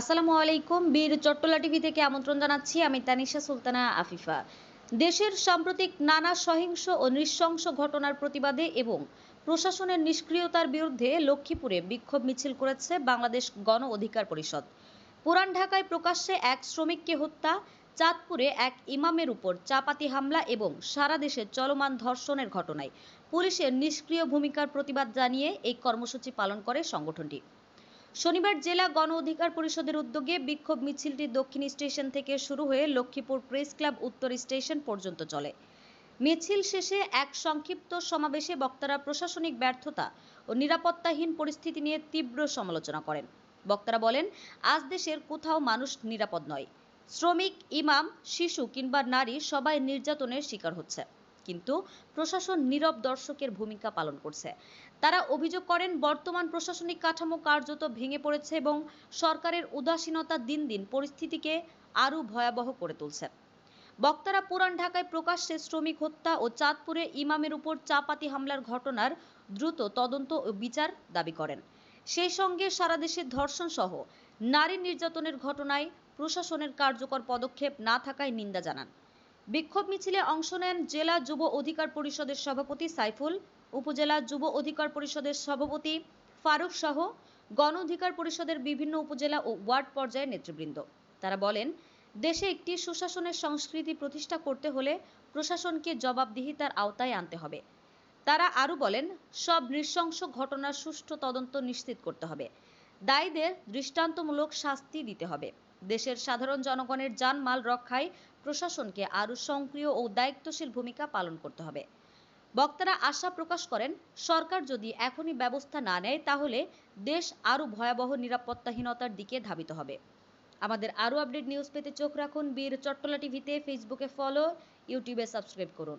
আসসালামু আলাইকুম, বীর চট্টলা টিভি থেকে আমন্ত্রণ জানাচ্ছি আমি তানিশা সুলতানা আফিফা। দেশের সাম্প্রতিক নানা সহিংস ও নৃশংস ঘটনার প্রতিবাদে এবং প্রশাসনের নিষ্ক্রিয়তার বিরুদ্ধে লক্ষ্মীপুরে বিক্ষোভ মিছিল করেছে বাংলাদেশ গণ অধিকার পরিষদ। পুরান ঢাকায় প্রকাশ্যে এক শ্রমিককে হত্যা, চাঁদপুরে এক ইমামের উপর চাপাতি হামলা এবং সারা দেশে চলমান ধর্ষণের ঘটনায় পুলিশের নিষ্ক্রিয় ভূমিকার প্রতিবাদ জানিয়ে এই কর্মসূচি পালন করে সংগঠনটি। শনিবার জেলা গণ অধিকার পরিষদের উদ্যোগে বিক্ষোভ মিছিলটি দক্ষিণ স্টেশন থেকে শুরু হয়ে লক্ষ্মীপুর প্রেস ক্লাব উত্তর স্টেশন পর্যন্ত চলে। মিছিল শেষে এক সংক্ষিপ্ত সমাবেশে বক্তারা প্রশাসনিক ব্যর্থতা ও নিরাপত্তাহীন পরিস্থিতি নিয়ে তীব্র সমালোচনা করেন। বক্তারা বলেন, আজ দেশের কোথাও মানুষ নিরাপদ নয়। শ্রমিক, ইমাম, শিশু কিংবা নারী সবাই নির্যাতনের শিকার হচ্ছে। কিন্তু প্রশাসন নীরব দর্শকের ভূমিকা পালন করছে। তারা অভিযোগ করেন, বর্তমান প্রশাসনিক কাঠামো কার্যত ভেঙে পড়েছে এবং সরকারের উদাসীনতা দিন দিন পরিস্থিতিকে আরও ভয়াবহ করে তুলছে। বক্তারা পুরান ঢাকায় প্রকাশ্যে শ্রমিক হত্যা ও চাঁদপুরে ইমামের উপর চাপাতি হামলার ঘটনার দ্রুত তদন্ত ও বিচার দাবি করেন। সেই সঙ্গে সারা দেশে ধর্ষণ সহ নারী নির্যাতনের ঘটনায় প্রশাসনের কার্যকর পদক্ষেপ না থাকায় নিন্দা জানান। বিক্ষোভ মিছিলে অংশ নেন জেলা যুব অধিকার পরিষদের সভাপতি সাইফুল, উপজেলা যুব অধিকার পরিষদের সভাপতি ফারুক সহ গণ অধিকার পরিষদের বিভিন্ন উপজেলা ও ওয়ার্ড পর্যায়ের নেতৃবৃন্দ। তারা বলেন, দেশে একটি সুশাসনের সংস্কৃতি প্রতিষ্ঠা করতে হলে প্রশাসনকে জবাবদিহিতার আওতায় আনতে হবে। তারা আরও বলেন, সব নৃশংস ঘটনার সুষ্ঠু তদন্ত নিশ্চিত করতে হবে। দায়ীদের দৃষ্টান্তমূলক শাস্তি দিতে হবে। দেশের সাধারণ জনগণের জানমাল রক্ষায় প্রশাসনকে আরও সক্রিয় ও দায়িত্বশীল ভূমিকা পালন করতে হবে। বক্তারা আশা প্রকাশ করেন, সরকার যদি এখনই ব্যবস্থা না নেয়, তাহলে দেশ আরও ভয়াবহ নিরাপত্তাহীনতার দিকে ধাবিত হবে। আমাদের আরও আপডেট নিউজ পেতে চোখ রাখুন বীর চট্টলা টিভিতে, ফেসবুকে ফলো, ইউটিউবে সাবস্ক্রাইব করুন।